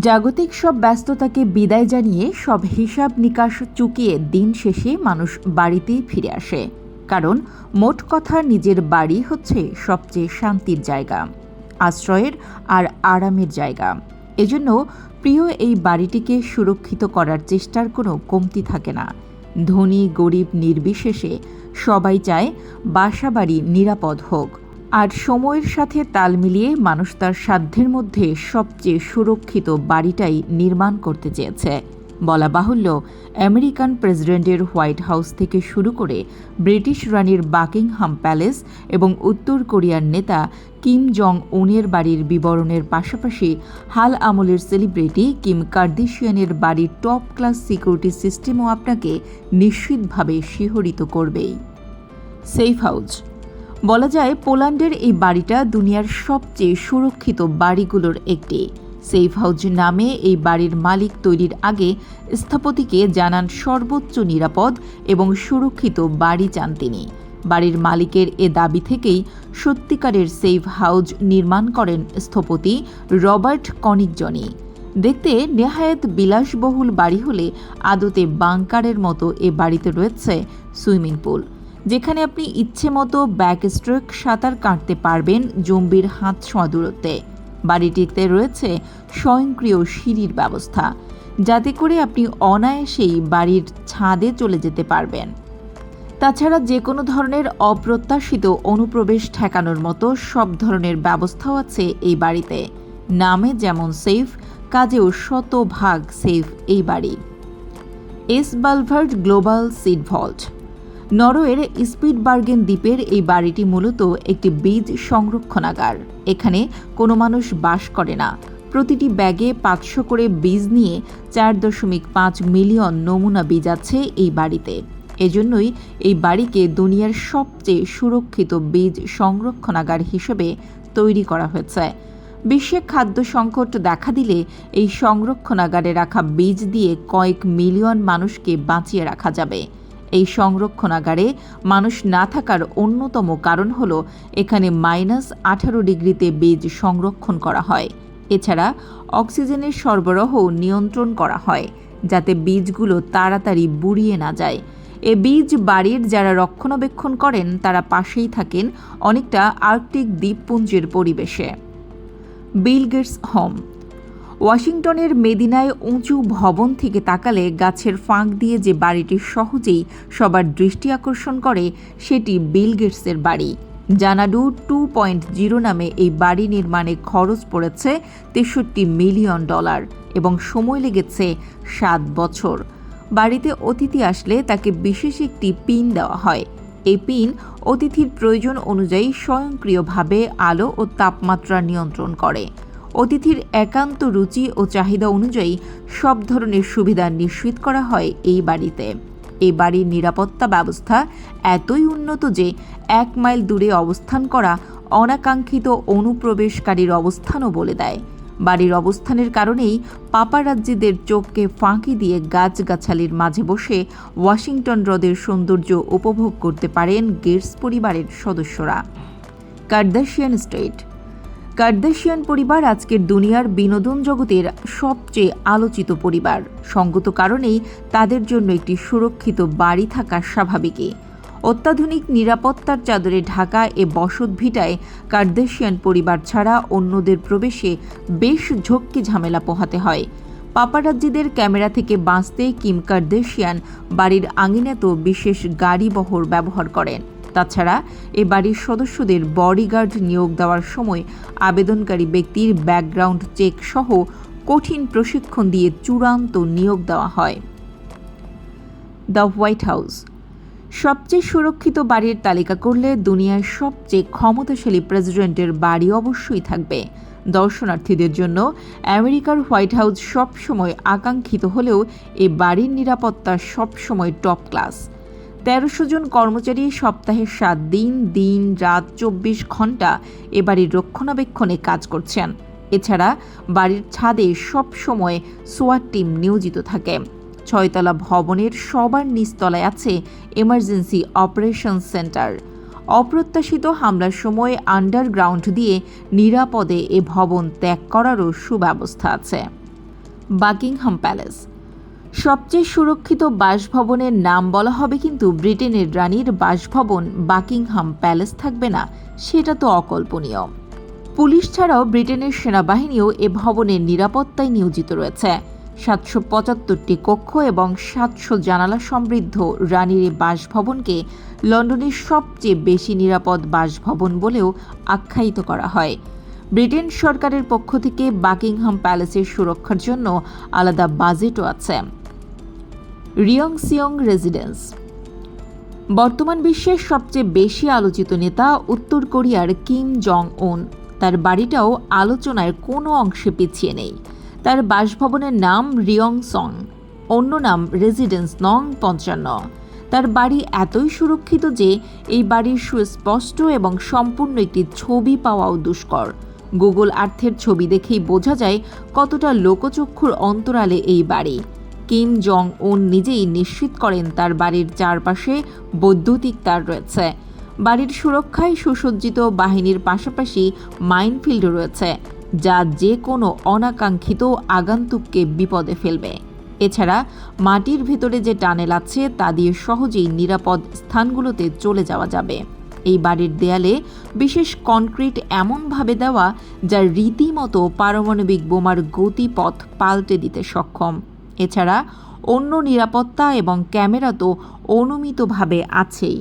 জাগতিক সব ব্যস্ততাকে বিদায় জানিয়ে সব হিসাব নিকাশ চুকিয়ে দিন শেষে মানুষ বাড়িতেই ফিরে আসে। কারণ মোট কথা নিজের বাড়ি হচ্ছে সবচেয়ে শান্তির জায়গা, আশ্রয়ের আর আরামের জায়গা। এজন্য প্রিয় এই বাড়িটিকে সুরক্ষিত করার চেষ্টার কোনো কমতি থাকে না। ধনী, গরিব, নির্বিশেষে সবাই চায় বাসাবাড়ি নিরাপদ হোক। আর সময়ের সাথে তাল মিলিয়ে মানুষ তার সাধ্যের মধ্যে সবচেয়ে সুরক্ষিত বাড়িটাই নির্মাণ করতে চেয়েছে। বলা বাহুল্য, আমেরিকান প্রেসিডেন্টের হোয়াইট হাউস থেকে শুরু করে ব্রিটিশ রানীর বাকিংহাম প্যালেস এবং উত্তর কোরিয়ার নেতা কিম জং উনের বাড়ির বিবরণের পাশাপাশি হাল আমলের সেলিব্রিটি কিম কার্দিশিয়ানের বাড়ির টপ ক্লাস সিকিউরিটি সিস্টেমও আপনাকে নিশ্চিতভাবে শিহরিত করবেই। সেফ হাউস বলা যায় পোল্যান্ডের এই বাড়িটা দুনিয়ার সবচেয়ে সুরক্ষিত বাড়িগুলোর একটি। সেফ হাউজ নামে এই বাড়ির মালিক তৈরির আগে স্থপতিকে জানান সর্বোচ্চ নিরাপদ এবং সুরক্ষিত বাড়ি চান তিনি। বাড়ির মালিকের এ দাবি থেকেই সত্যিকারের সেফ হাউজ নির্মাণ করেন স্থপতি রবার্ট কনিকজনি দেখতে নেহায়েত বিলাসবহুল বাড়ি হলে আদতে বাংকারের মতো এ বাড়িতে রয়েছে সুইমিং পুল। যেখানে আপনি ইচ্ছে মতো ব্যাক স্ট্রোক সাঁতার কাটতে পারবেন জম্বির হাত ছোঁয়া দূরত্বে। বাড়িটিতে রয়েছে স্বয়ংক্রিয় সিঁড়ির ব্যবস্থা, যাতে করে আপনি অনায়াসেই বাড়ির ছাদে চলে যেতে পারবেন। তাছাড়া যে কোনো ধরনের অপ্রত্যাশিত অনুপ্রবেশ ঠেকানোর মতো সব ধরনের ব্যবস্থাও আছে এই বাড়িতে। নামে যেমন সেফ কাজেও শতভাগ সেফ এই বাড়ি। Svalbard global seed vault নরওয়ের স্পিডবার্গেন দ্বীপের এই বাড়িটি মূলত একটি বীজ সংরক্ষণাগার। এখানে কোনো মানুষ বাস করে না। প্রতিটি ব্যাগে পাঁচশো করে বীজ নিয়ে চার দশমিক পাঁচ মিলিয়ন নমুনা বীজ আছে এই বাড়িতে। এজন্যই এই বাড়িকে দুনিয়ার সবচেয়ে সুরক্ষিত বীজ সংরক্ষণাগার হিসেবে তৈরি করা হয়েছে। বিশ্বে খাদ্য সংকট দেখা দিলে এই সংরক্ষণাগারে রাখা বীজ দিয়ে কয়েক মিলিয়ন মানুষকে বাঁচিয়ে রাখা যাবে। এই সংরক্ষণাগারে মানুষ না থাকার অন্যতম কারণ হল এখানে মাইনাস আঠারো ডিগ্রিতে বীজ সংরক্ষণ করা হয়। এছাড়া অক্সিজেনের সরবরাহ নিয়ন্ত্রণ করা হয়, যাতে বীজগুলো তাড়াতাড়ি বুড়িয়ে না যায়। এ বীজ বাড়ির যারা রক্ষণাবেক্ষণ করেন, তারা পাশেই থাকেন অনেকটা আর্কটিক দ্বীপপুঞ্জের পরিবেশে। বিল গেটস হোম ওয়াশিংটনের মেদিনায় উঁচু ভবন থেকে তাকালে গাছের ফাঁক দিয়ে যে বাড়িটি সহজেই সবার দৃষ্টি আকর্ষণ করে, সেটি বিল গেটসের বাড়ি। জানাডু টু পয়েন্ট জিরো নামে এই বাড়ি নির্মাণে খরচ পড়েছে তেষট্টি মিলিয়ন ডলার এবং সময় লেগেছে সাত বছর। বাড়িতে অতিথি আসলে তাকে বিশেষ একটি পিন দেওয়া হয়। এই পিন অতিথির প্রয়োজন অনুযায়ী স্বয়ংক্রিয়ভাবে আলো ও তাপমাত্রা নিয়ন্ত্রণ করে। অতিথির একান্ত রুচি ও চাহিদা অনুযায়ী সব ধরনের সুবিধা নিশ্চিত করা হয় এই বাড়িতে। এই বাড়ির নিরাপত্তা ব্যবস্থা এতই উন্নত যে এক মাইল দূরে অবস্থান করা অনাকাঙ্ক্ষিত অনুপ্রবেশকারীর অবস্থানও বলে দেয়। বাড়ির অবস্থানের কারণেই পাপারাজ্জিদের চোখকে ফাঁকি দিয়ে গাছগাছালির মাঝে বসে ওয়াশিংটন হ্রদের সৌন্দর্য উপভোগ করতে পারেন গেটস পরিবারের সদস্যরা। কার্দাশিয়ান স্ট্রেট কার্দাশিয়ান পরিবার আজকের দুনিয়ার বিনোদন জগতের সবচেয়ে আলোচিত পরিবার। সঙ্গত কারণেই তাদের জন্য একটি সুরক্ষিত বাড়ি থাকা স্বাভাবিকই অত্যাধুনিক নিরাপত্তার চাদরে ঢাকা এ বসত ভিটায় কার্দেশিয়ান পরিবার ছাড়া অন্যদের প্রবেশে বেশ ঝক্কি ঝামেলা পোহাতে হয়। পাপারাজ্জিদের ক্যামেরা থেকে বাঁচতে কিম কার্দেশিয়ান বাড়ির আঙিনাতেও বিশেষ গাড়ি বহর ব্যবহার করেন। তাছাড়া এ বাড়ির সদস্যদের বডিগার্ড নিয়োগ দেওয়ার সময় আবেদনকারী ব্যক্তির ব্যাকগ্রাউন্ড চেক সহ কঠিন প্রশিক্ষণ দিয়ে চূড়ান্ত নিয়োগ দেওয়া হয়। দ্য হোয়াইট হাউস সবচেয়ে সুরক্ষিত বাড়ির তালিকা করলে দুনিয়ার সবচেয়ে ক্ষমতাশালী প্রেসিডেন্টের বাড়ি অবশ্যই থাকবে। দর্শনার্থীদের জন্য আমেরিকার হোয়াইট হাউস সবসময় আকাঙ্ক্ষিত হলেও এ বাড়ির নিরাপত্তা সবসময় টপ ক্লাস তেরোশো জন কর্মচারী সপ্তাহে সাত দিন দিন, রাত চব্বিশ ঘণ্টা এ বাড়ির রক্ষণাবেক্ষণে কাজ করছেন। এছাড়া বাড়ির ছাদে সব সময় সোয়ার টিম নিয়োজিত থাকে। ছয়তলা ভবনের সবার নিচতলায় আছে এমার্জেন্সি অপারেশন সেন্টার। অপ্রত্যাশিত হামলার সময় আন্ডারগ্রাউন্ড দিয়ে নিরাপদে এ ভবন ত্যাগ করারও সুব্যবস্থা আছে। বাকিংহাম প্যালেস সবচেয়ে সুরক্ষিত বাসভবনের নাম বলা হবে কিন্তু ব্রিটেনের রানীর বাসভবন বাকিংহাম প্যালেস থাকবে না, সেটা তো অকল্পনীয়। পুলিশ ছাড়াও ব্রিটেনের সেনাবাহিনীও এ ভবনের নিরাপত্তায় নিয়োজিত রয়েছে। সাতশো পঁচাত্তরটি কক্ষ এবং সাতশো জানালা সমৃদ্ধ রানীর এই বাসভবনকে লন্ডনের সবচেয়ে বেশি নিরাপদ বাসভবন বলেও আখ্যায়িত করা হয়। ব্রিটেন সরকারের পক্ষ থেকে বাকিংহাম প্যালেসের সুরক্ষার জন্য আলাদা বাজেটও আছে। রিয়ং সিয়ং রেজিডেন্স বর্তমান বিশ্বের সবচেয়ে বেশি আলোচিত নেতা উত্তর কোরিয়ার কিম জং উন তার বাড়িটাও আলোচনার কোনো অংশে পিছিয়ে নেই। তার বাসভবনের নাম রিয়ং সং, অন্য নাম রেজিডেন্স নং পঞ্চান্ন। তার বাড়ি এতই সুরক্ষিত যে এই বাড়ির সুস্পষ্ট এবং সম্পূর্ণ একটি ছবি পাওয়াও দুষ্কর। গুগল আর্থের ছবি দেখেই বোঝা যায় কতটা লোকচক্ষুর অন্তরালে এই বাড়ি। কিম জং উন নিজেই নিশ্চিত করেন তার বাড়ির চারপাশে বৈদ্যুতিক তার রয়েছে। বাড়ির সুরক্ষায় সুসজ্জিত বাহিনীর পাশাপাশি মাইনফিল্ড রয়েছে, যা যে কোনো অনাকাঙ্ক্ষিত আগন্তুককে বিপদে ফেলবে। এছাড়া মাটির ভেতরে যে টানেল আছে, তা দিয়ে সহজেই নিরাপদ স্থানগুলোতে চলে যাওয়া যাবে। এই বাড়ির দেয়ালে বিশেষ কনক্রিট এমনভাবে দেওয়া, যা রীতিমতো পারমাণবিক বোমার গতিপথ পাল্টে দিতে সক্ষম। এছাড়া অন্য নিরাপত্তা এবং ক্যামেরা তো অনুমিতভাবে আছেই।